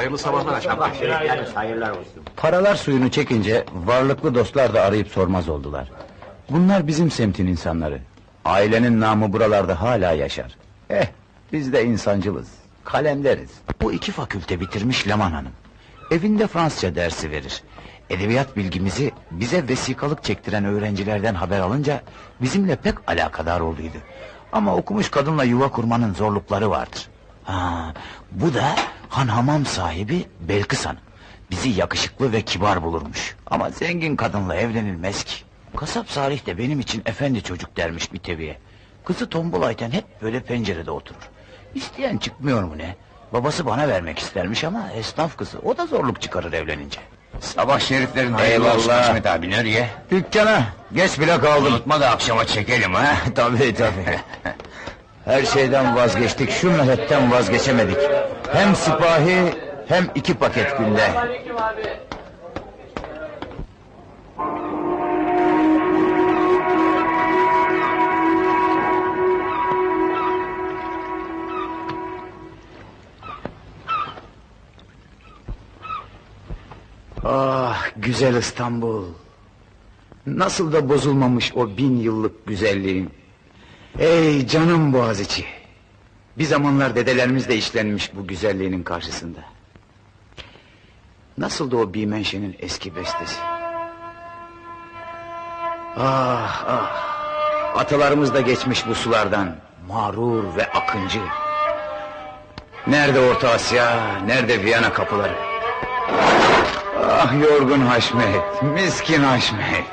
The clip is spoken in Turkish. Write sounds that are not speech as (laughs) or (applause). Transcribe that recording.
Hayırlı sabahlar Bey. hayırlar olsun. Paralar suyunu çekince varlıklı dostlar da arayıp sormaz oldular. Bunlar bizim semtin insanları. Ailenin namı buralarda hala yaşar. Eh, biz de insancılız, kalenderiz. Bu iki fakülte bitirmiş Leman Hanım. Evinde Fransızca dersi verir. Edebiyat bilgimizi bize vesikalık çektiren öğrencilerden haber alınca bizimle pek alakadar olduydu. Ama okumuş kadınla yuva kurmanın zorlukları vardır. Ha, bu da han hamam sahibi Belkıs Hanım. Bizi yakışıklı ve kibar bulurmuş. Ama zengin kadınla evlenilmez ki. Kasap Salih de benim için efendi çocuk dermiş bir teviye. Kızı tombulayken hep böyle pencerede oturur. İsteyen çıkmıyor mu ne? Babası bana vermek istermiş ama esnaf kızı. O da zorluk çıkarır evlenince. Sabah şeriflerin hayırlı olsun Eyvallah. Haşmet abi nereye? Dükkana geç bile kaldım. Unutma da akşama çekelim ha. (laughs) tabii tabii. (laughs) Her şeyden vazgeçtik, şu milletten vazgeçemedik. Hem sipahi, hem iki paket günde. Ah, güzel İstanbul. Nasıl da bozulmamış o bin yıllık güzelliğin. Ey canım Boğaziçi! Bir zamanlar dedelerimiz de işlenmiş bu güzelliğinin karşısında. Nasıl da o Bimenşe'nin eski bestesi. Ah ah! Atalarımız da geçmiş bu sulardan. Mağrur ve akıncı. Nerede Orta Asya, nerede Viyana kapıları? Ah yorgun Haşmet, miskin Haşmet.